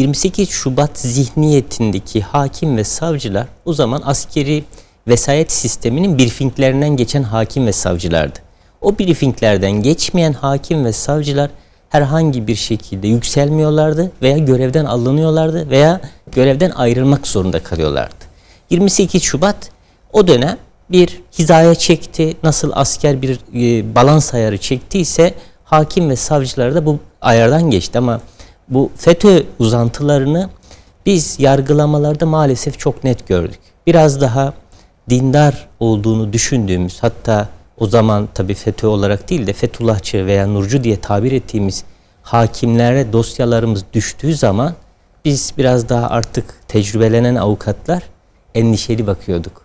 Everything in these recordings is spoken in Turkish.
28 Şubat zihniyetindeki hakim ve savcılar o zaman askeri vesayet sisteminin briefinglerinden geçen hakim ve savcılardı. O briefinglerden geçmeyen hakim ve savcılar herhangi bir şekilde yükselmiyorlardı veya görevden alınıyorlardı veya görevden ayrılmak zorunda kalıyorlardı. 28 Şubat o dönem bir hizaya çekti. Nasıl asker bir e, balans ayarı çektiyse hakim ve savcılar da bu ayardan geçti ama bu FETÖ uzantılarını biz yargılamalarda maalesef çok net gördük. Biraz daha dindar olduğunu düşündüğümüz hatta o zaman tabii FETÖ olarak değil de Fethullahçı veya Nurcu diye tabir ettiğimiz hakimlere dosyalarımız düştüğü zaman biz biraz daha artık tecrübelenen avukatlar endişeli bakıyorduk.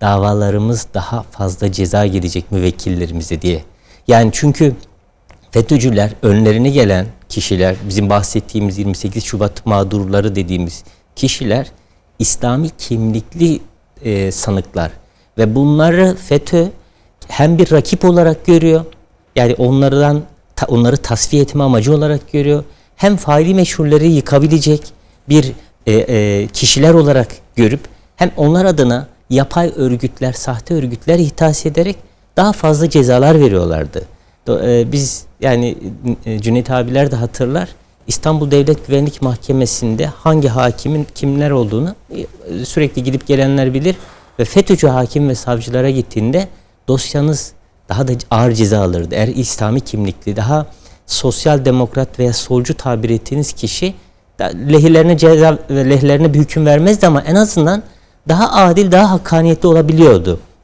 Davalarımız daha fazla ceza gelecek müvekkillerimize diye. Yani çünkü FETÖ'cüler, önlerine gelen kişiler, bizim bahsettiğimiz 28 Şubat mağdurları dediğimiz kişiler İslami kimlikli e, sanıklar ve bunları FETÖ hem bir rakip olarak görüyor, yani onlardan onları tasfiye etme amacı olarak görüyor, hem faili meşhurları yıkabilecek bir e, e, kişiler olarak görüp hem onlar adına yapay örgütler, sahte örgütler ihtas ederek daha fazla cezalar veriyorlardı. E, Biz yani e, Cüneyt abiler de hatırlar. İstanbul Devlet Güvenlik Mahkemesi'nde hangi hakimin kimler olduğunu e, sürekli gidip gelenler bilir. Ve FETÖ'cü hakim ve savcılara gittiğinde dosyanız daha da ağır ceza alırdı. Eğer İslami kimlikli, daha sosyal demokrat veya solcu tabir ettiğiniz kişi lehlerine ceza ve lehlerine bir hüküm vermezdi ama en azından daha adil, daha hakkaniyetli olabiliyordu.